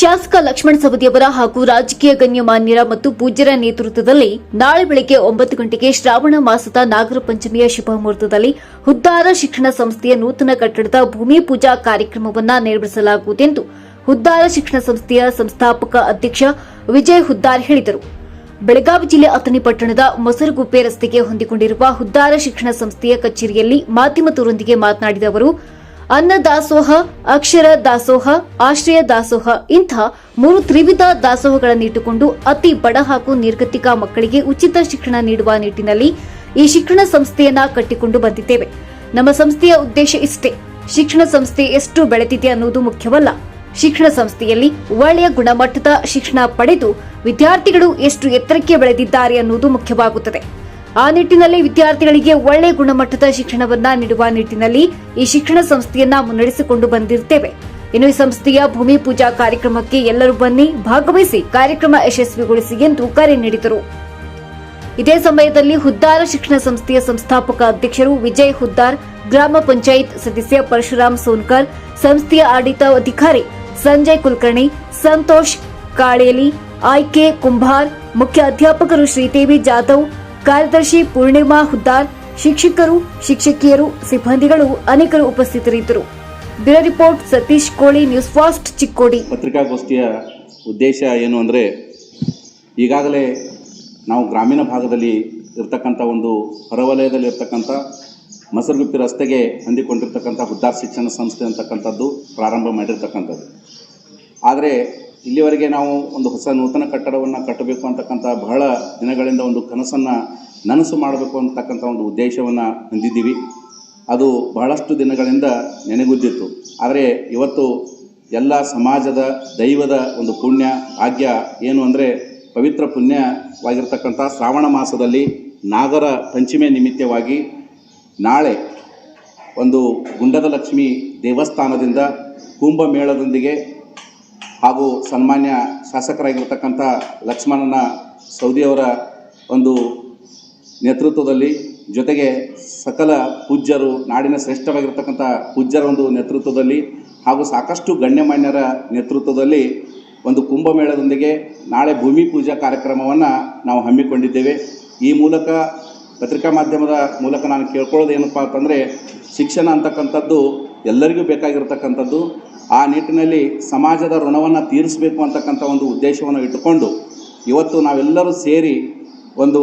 ಶಾಸಕ ಲಕ್ಷ್ಮಣ ಸವದಿಯವರ ಹಾಗೂ ರಾಜಕೀಯ ಗಣ್ಯಮಾನ್ಯರ ಮತ್ತು ಪೂಜ್ಯರ ನೇತೃತ್ವದಲ್ಲಿ ನಾಳೆ ಬೆಳಗ್ಗೆ ಒಂಬತ್ತು ಗಂಟೆಗೆ ಶ್ರಾವಣ ಮಾಸದ ನಾಗರ ಪಂಚಮಿಯ ಶುಭ ಮುಹೂರ್ತದಲ್ಲಿ ಹುದ್ದಾರ ಶಿಕ್ಷಣ ಸಂಸ್ಥೆಯ ನೂತನ ಕಟ್ಟಡದ ಭೂಮಿ ಪೂಜಾ ಕಾರ್ಯಕ್ರಮವನ್ನು ನಿರ್ವಹಿಸಲಾಗುವುದೆಂದು ಹುದ್ದಾರ ಶಿಕ್ಷಣ ಸಂಸ್ಥೆಯ ಸಂಸ್ಥಾಪಕ ಅಧ್ಯಕ್ಷ ವಿಜಯ್ ಹುದ್ದಾರ್ ಹೇಳಿದರು. ಬೆಳಗಾವಿ ಜಿಲ್ಲೆ ಅಥಣಿ ಪಟ್ಟಣದ ಮೊಸರುಗುಪ್ಪೆ ರಸ್ತೆಗೆ ಹೊಂದಿಕೊಂಡಿರುವ ಹುದ್ದಾರ ಶಿಕ್ಷಣ ಸಂಸ್ಥೆಯ ಕಚೇರಿಯಲ್ಲಿ ಮಾಧ್ಯಮದವರೊಂದಿಗೆ ಮಾತನಾಡಿದ ಅವರು ಅನ್ನ ದಾಸೋಹ, ಅಕ್ಷರ ದಾಸೋಹ, ಆಶ್ರಯ ದಾಸೋಹ ಇಂಥ ಮೂರು ತ್ರಿವಿಧ ದಾಸೋಹಗಳನ್ನಿಟ್ಟುಕೊಂಡು ಅತಿ ಬಡ ಹಾಗೂ ನಿರ್ಗತಿಕ ಮಕ್ಕಳಿಗೆ ಉಚಿತ ಶಿಕ್ಷಣ ನೀಡುವ ನಿಟ್ಟಿನಲ್ಲಿ ಈ ಶಿಕ್ಷಣ ಸಂಸ್ಥೆಯನ್ನ ಕಟ್ಟಿಕೊಂಡು ಬಂದಿದ್ದೇವೆ. ನಮ್ಮ ಸಂಸ್ಥೆಯ ಉದ್ದೇಶ ಇಷ್ಟೇ. ಶಿಕ್ಷಣ ಸಂಸ್ಥೆ ಎಷ್ಟು ಬೆಳೆದಿದೆ ಅನ್ನೋದು ಮುಖ್ಯವಲ್ಲ. ಶಿಕ್ಷಣ ಸಂಸ್ಥೆಯಲ್ಲಿ ಒಳ್ಳೆಯ ಗುಣಮಟ್ಟದ ಶಿಕ್ಷಣ ಪಡೆದು ವಿದ್ಯಾರ್ಥಿಗಳು ಎಷ್ಟು ಎತ್ತರಕ್ಕೆ ಬೆಳೆದಿದ್ದಾರೆ ಅನ್ನೋದು ಮುಖ್ಯವಾಗುತ್ತದೆ. ಆ ನಿಟ್ಟಿನಲ್ಲಿ ವಿದ್ಯಾರ್ಥಿಗಳಿಗೆ ಒಳ್ಳೆಯ ಗುಣಮಟ್ಟದ ಶಿಕ್ಷಣವನ್ನ ನೀಡುವ ನಿಟ್ಟಿನಲ್ಲಿ ಈ ಶಿಕ್ಷಣ ಸಂಸ್ಥೆಯನ್ನ ಮುನ್ನಡೆಸಿಕೊಂಡು ಬಂದಿರ್ತೇವೆ. ಇನ್ನು ಈ ಸಂಸ್ಥೆಯ ಭೂಮಿ ಪೂಜಾ ಕಾರ್ಯಕ್ರಮಕ್ಕೆ ಎಲ್ಲರೂ ಬನ್ನಿ, ಭಾಗವಹಿಸಿ, ಕಾರ್ಯಕ್ರಮ ಯಶಸ್ವಿಗೊಳಿಸಿ ಎಂದು ಕರೆ ನೀಡಿದರು. ಇದೇ ಸಮಯದಲ್ಲಿ ಹುದ್ದಾರ ಶಿಕ್ಷಣ ಸಂಸ್ಥೆಯ ಸಂಸ್ಥಾಪಕ ಅಧ್ಯಕ್ಷರು ವಿಜಯ್ ಹುದ್ದಾರ್, ಗ್ರಾಮ ಪಂಚಾಯತ್ ಸದಸ್ಯ ಪರಶುರಾಮ್ ಸೋನ್ಕರ್, ಸಂಸ್ಥೆಯ ಆಡಳಿತ ಅಧಿಕಾರಿ ಸಂಜಯ್ ಕುಲಕರ್ಣಿ, ಸಂತೋಷ್ ಕಾಳೇಲಿ ಆಯ್ಕೆ ಕುಂಭಾರ್ ಮುಖ್ಯ ಅಧ್ಯಾಪಕರು ಶ್ರೀದೇವಿ ಜಾಧವ್ ಕಾರ್ಯದರ್ಶಿ ಪೂರ್ಣಿಮಾ ಹುದ್ದಾರ್, ಶಿಕ್ಷಕರು, ಶಿಕ್ಷಕಿಯರು, ಸಿಬ್ಬಂದಿಗಳು ಅನೇಕರು ಉಪಸ್ಥಿತರಿದ್ದರು. ಬ್ಯೂರೋ ರಿಪೋರ್ಟ್, ಸತೀಶ್ ಕೋಳಿ, ನ್ಯೂಸ್ ಫಾಸ್ಟ್, ಚಿಕ್ಕೋಡಿ. ಪತ್ರಿಕಾಗೋಷ್ಠಿಯ ಉದ್ದೇಶ ಏನು ಅಂದರೆ, ಈಗಾಗಲೇ ನಾವು ಗ್ರಾಮೀಣ ಭಾಗದಲ್ಲಿ ಇರ್ತಕ್ಕಂಥ ಒಂದು ಹೊರವಲಯದಲ್ಲಿ ಇರ್ತಕ್ಕಂಥ ಮಸರುಗುಪ್ಪಿ ರಸ್ತೆಗೆ ಹೊಂದಿಕೊಂಡಿರ್ತಕ್ಕಂಥ ಹುದ್ದಾರ್ ಶಿಕ್ಷಣ ಸಂಸ್ಥೆ ಅಂತಕ್ಕಂಥದ್ದು ಪ್ರಾರಂಭ ಮಾಡಿರ್ತಕ್ಕಂಥದ್ದು. ಆದರೆ ಇಲ್ಲಿವರೆಗೆ ನಾವು ಒಂದು ಹೊಸ ನೂತನ ಕಟ್ಟಡವನ್ನು ಕಟ್ಟಬೇಕು ಅಂತಕ್ಕಂಥ ಬಹಳ ದಿನಗಳಿಂದ ಒಂದು ಕನಸನ್ನು ನನಸು ಮಾಡಬೇಕು ಅಂತಕ್ಕಂಥ ಒಂದು ಉದ್ದೇಶವನ್ನು ಹೊಂದಿದ್ದೀವಿ. ಅದು ಬಹಳಷ್ಟು ದಿನಗಳಿಂದ ನೆನೆಗುದ್ದಿತ್ತು ಆದರೆ ಇವತ್ತು ಎಲ್ಲ ಸಮಾಜದ ದೈವದ ಒಂದು ಪುಣ್ಯ, ಭಾಗ್ಯ ಏನು ಅಂದರೆ ಪವಿತ್ರ ಪುಣ್ಯವಾಗಿರ್ತಕ್ಕಂಥ ಶ್ರಾವಣ ಮಾಸದಲ್ಲಿ ನಾಗರ ಪಂಚಮಿ ನಿಮಿತ್ತವಾಗಿ ನಾಳೆ ಒಂದು ಗುಂಡದ ಲಕ್ಷ್ಮಿ ದೇವಸ್ಥಾನದಿಂದ ಕುಂಭಮೇಳದೊಂದಿಗೆ ಹಾಗೂ ಸನ್ಮಾನ್ಯ ಶಾಸಕರಾಗಿರ್ತಕ್ಕಂಥ ಲಕ್ಷ್ಮಣನ ಸೌದಿಯವರ ಒಂದು ನೇತೃತ್ವದಲ್ಲಿ ಜೊತೆಗೆ ಸಕಲ ಪೂಜ್ಯರು, ನಾಡಿನ ಶ್ರೇಷ್ಠವಾಗಿರ್ತಕ್ಕಂಥ ಪೂಜ್ಯರ ಒಂದು ನೇತೃತ್ವದಲ್ಲಿ ಹಾಗೂ ಸಾಕಷ್ಟು ಗಣ್ಯಮಾನ್ಯರ ನೇತೃತ್ವದಲ್ಲಿ ಒಂದು ಕುಂಭಮೇಳದೊಂದಿಗೆ ನಾಳೆ ಭೂಮಿ ಪೂಜಾ ಕಾರ್ಯಕ್ರಮವನ್ನು ನಾವು ಹಮ್ಮಿಕೊಂಡಿದ್ದೇವೆ. ಈ ಮೂಲಕ ಪತ್ರಿಕಾ ಮಾಧ್ಯಮದ ಮೂಲಕ ನಾನು ಕೇಳ್ಕೊಳ್ಳೋದು ಏನಪ್ಪ ಅಂತಂದರೆ ಶಿಕ್ಷಣ ಅಂತಕ್ಕಂಥದ್ದು ಎಲ್ಲರಿಗೂ ಬೇಕಾಗಿರ್ತಕ್ಕಂಥದ್ದು, ಆ ನಿಟ್ಟಿನಲ್ಲಿ ಸಮಾಜದ ಋಣವನ್ನು ತೀರಿಸಬೇಕು ಅಂತಕ್ಕಂಥ ಒಂದು ಉದ್ದೇಶವನ್ನು ಇಟ್ಟುಕೊಂಡು ಇವತ್ತು ನಾವೆಲ್ಲರೂ ಸೇರಿ ಒಂದು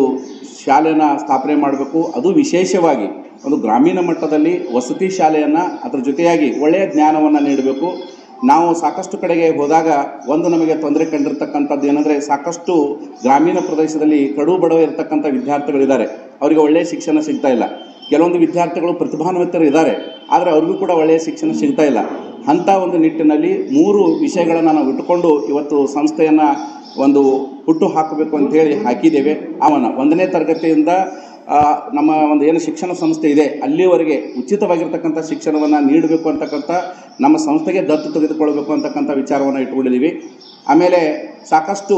ಶಾಲೆನ ಸ್ಥಾಪನೆ ಮಾಡಬೇಕು. ಅದು ವಿಶೇಷವಾಗಿ ಒಂದು ಗ್ರಾಮೀಣ ಮಟ್ಟದಲ್ಲಿ ವಸತಿ ಶಾಲೆಯನ್ನು ಅದರ ಜೊತೆಯಾಗಿ ಒಳ್ಳೆಯ ಜ್ಞಾನವನ್ನು ನೀಡಬೇಕು. ನಾವು ಸಾಕಷ್ಟು ಕಡೆಗೆ ಹೋದಾಗ ಒಂದು ನಮಗೆ ತೊಂದರೆ ಕಂಡಿರ್ತಕ್ಕಂಥದ್ದು ಏನಂದರೆ ಸಾಕಷ್ಟು ಗ್ರಾಮೀಣ ಪ್ರದೇಶದಲ್ಲಿ ಕಡು ಬಡವ ಇರತಕ್ಕಂಥ ವಿದ್ಯಾರ್ಥಿಗಳಿದ್ದಾರೆ. ಅವರಿಗೆ ಒಳ್ಳೆಯ ಶಿಕ್ಷಣ ಸಿಗ್ತಾ ಇಲ್ಲ. ಕೆಲವೊಂದು ವಿದ್ಯಾರ್ಥಿಗಳು ಪ್ರತಿಭಾನ್ವಿತರು ಇದ್ದಾರೆ, ಆದರೆ ಅವ್ರಿಗೂ ಕೂಡ ಒಳ್ಳೆಯ ಶಿಕ್ಷಣ ಸಿಗ್ತಾ ಇಲ್ಲ. ಅಂಥ ಒಂದು ನಿಟ್ಟಿನಲ್ಲಿ ಮೂರು ವಿಷಯಗಳನ್ನು ನಾವು ಇಟ್ಟುಕೊಂಡು ಇವತ್ತು ಸಂಸ್ಥೆಯನ್ನು ಒಂದು ಹುಟ್ಟು ಹಾಕಬೇಕು ಅಂತೇಳಿ ಹಾಕಿದ್ದೇವೆ. ಅವನ ಒಂದನೇ ತರಗತಿಯಿಂದ ನಮ್ಮ ಒಂದು ಏನು ಶಿಕ್ಷಣ ಸಂಸ್ಥೆ ಇದೆ, ಅಲ್ಲಿವರೆಗೆ ಉಚಿತವಾಗಿರ್ತಕ್ಕಂಥ ಶಿಕ್ಷಣವನ್ನು ನೀಡಬೇಕು ಅಂತಕ್ಕಂಥ, ನಮ್ಮ ಸಂಸ್ಥೆಗೆ ದತ್ತು ತೆಗೆದುಕೊಳ್ಬೇಕು ಅಂತಕ್ಕಂಥ ವಿಚಾರವನ್ನು ಇಟ್ಕೊಂಡಿದ್ದೀವಿ ಆಮೇಲೆ ಸಾಕಷ್ಟು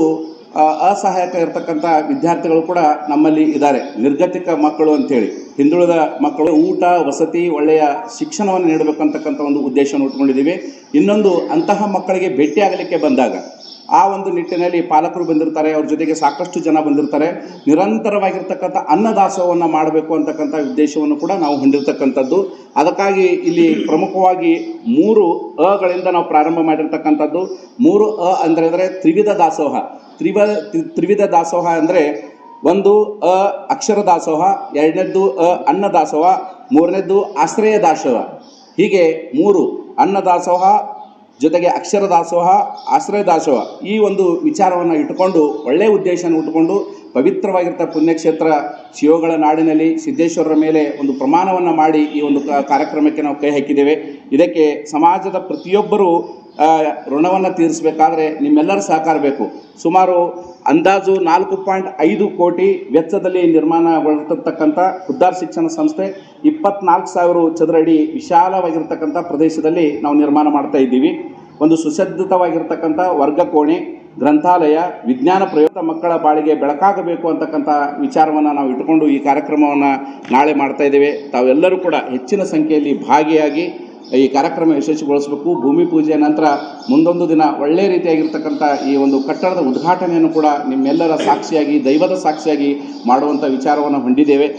ಅಸಹಾಯಕ ಇರತಕ್ಕಂಥ ವಿದ್ಯಾರ್ಥಿಗಳು ಕೂಡ ನಮ್ಮಲ್ಲಿ ಇದ್ದಾರೆ. ನಿರ್ಗತಿಕ ಮಕ್ಕಳು ಅಂತೇಳಿ. ಹಿಂದುಳಿದ ಮಕ್ಕಳು ಊಟ, ವಸತಿ, ಒಳ್ಳೆಯ ಶಿಕ್ಷಣವನ್ನು ನೀಡಬೇಕಂತಕ್ಕಂಥ ಒಂದು ಉದ್ದೇಶವನ್ನು ಇಟ್ಕೊಂಡಿದ್ದೀವಿ ಇನ್ನೊಂದು ಅಂತಹ ಮಕ್ಕಳಿಗೆ ಭೇಟಿಯಾಗಲಿಕ್ಕೆ ಬಂದಾಗ ಆ ಒಂದು ನಿಟ್ಟಿನಲ್ಲಿ ಪಾಲಕರು ಬಂದಿರ್ತಾರೆ, ಅವ್ರ ಜೊತೆಗೆ ಸಾಕಷ್ಟು ಜನ ಬಂದಿರ್ತಾರೆ. ನಿರಂತರವಾಗಿರ್ತಕ್ಕಂಥ ಅನ್ನದಾಸೋಹವನ್ನು ಮಾಡಬೇಕು ಅಂತಕ್ಕಂಥ ಉದ್ದೇಶವನ್ನು ಕೂಡ ನಾವು ಹೊಂದಿರತಕ್ಕಂಥದ್ದು. ಅದಕ್ಕಾಗಿ ಇಲ್ಲಿ ಪ್ರಮುಖವಾಗಿ ಮೂರು ಅಗಳಿಂದ ನಾವು ಪ್ರಾರಂಭ ಮಾಡಿರ್ತಕ್ಕಂಥದ್ದು. ಮೂರು ಅ ಅಂದರೆ ತ್ರಿವಿಧ ದಾಸೋಹ. ತ್ರಿವ ತ್ರಿವಿಧ ದಾಸೋಹ ಅಂದರೆ ಒಂದು ಅ ಅಕ್ಷರ ದಾಸೋಹ, ಎರಡನೇದ್ದು ಅ ಅನ್ನ ದಾಸೋಹ, ಮೂರನೇದ್ದು ಆಶ್ರಯ ದಾಸೋಹ. ಹೀಗೆ ಮೂರು ಅನ್ನ ದಾಸೋಹ ಜೊತೆಗೆ ಅಕ್ಷರ ದಾಸೋಹ, ಆಶ್ರಯ ದಾಸೋಹ ಈ ಒಂದು ವಿಚಾರವನ್ನು ಇಟ್ಟುಕೊಂಡು ಒಳ್ಳೆಯ ಉದ್ದೇಶನ ಇಟ್ಟುಕೊಂಡು ಪವಿತ್ರವಾಗಿರ್ತ ಪುಣ್ಯಕ್ಷೇತ್ರ ಶಿವಗಳ ನಾಡಿನಲ್ಲಿ ಸಿದ್ದೇಶ್ವರರ ಮೇಲೆ ಒಂದು ಪ್ರಮಾಣವನ್ನು ಮಾಡಿ ಈ ಒಂದು ಕಾರ್ಯಕ್ರಮಕ್ಕೆ ನಾವು ಕೈ ಹಾಕಿದ್ದೇವೆ. ಇದಕ್ಕೆ ಸಮಾಜದ ಪ್ರತಿಯೊಬ್ಬರೂ ಋಣವನ್ನು ತೀರಿಸಬೇಕಾದ್ರೆ ನಿಮ್ಮೆಲ್ಲರ ಸಹಕಾರ ಬೇಕು. ಸುಮಾರು ಅಂದಾಜು ನಾಲ್ಕು ಪಾಯಿಂಟ್ ಐದು ಕೋಟಿ ವೆಚ್ಚದಲ್ಲಿ ನಿರ್ಮಾಣಗೊಳ್ತಿರ್ತಕ್ಕಂಥ ಉದ್ದಾರ ಶಿಕ್ಷಣ ಸಂಸ್ಥೆ ಇಪ್ಪತ್ನಾಲ್ಕು ಸಾವಿರ ಚದರ ಅಡಿ ವಿಶಾಲವಾಗಿರ್ತಕ್ಕಂಥ ಪ್ರದೇಶದಲ್ಲಿ ನಾವು ನಿರ್ಮಾಣ ಮಾಡ್ತಾ ಇದ್ದೀವಿ. ಒಂದು ಸುಸಜ್ಜಿತವಾಗಿರ್ತಕ್ಕಂಥ ವರ್ಗ ಕೋಣೆ, ಗ್ರಂಥಾಲಯ, ವಿಜ್ಞಾನ ಪ್ರಯೋಗ ಮಕ್ಕಳ ಬಾಳಿಗೆ ಬೆಳಕಾಗಬೇಕು ಅಂತಕ್ಕಂಥ ವಿಚಾರವನ್ನು ನಾವು ಇಟ್ಟುಕೊಂಡು ಈ ಕಾರ್ಯಕ್ರಮವನ್ನು ನಾಳೆ ಮಾಡ್ತಾ ಇದ್ದೇವೆ. ತಾವೆಲ್ಲರೂ ಕೂಡ ಹೆಚ್ಚಿನ ಸಂಖ್ಯೆಯಲ್ಲಿ ಭಾಗಿಯಾಗಿ ಈ ಕಾರ್ಯಕ್ರಮ ಯಶಸ್ವಿಗೊಳಿಸಬೇಕು. ಭೂಮಿ ಪೂಜೆಯ ನಂತರ ಮುಂದೊಂದು ದಿನ ಒಳ್ಳೆಯ ರೀತಿಯಾಗಿರ್ತಕ್ಕಂಥ ಈ ಒಂದು ಕಟ್ಟಡದ ಉದ್ಘಾಟನೆಯನ್ನು ಕೂಡ ನಿಮ್ಮೆಲ್ಲರ ಸಾಕ್ಷಿಯಾಗಿ, ದೈವದ ಸಾಕ್ಷಿಯಾಗಿ ಮಾಡುವಂಥ ವಿಚಾರವನ್ನು ಹೊಂದಿದ್ದೇವೆ.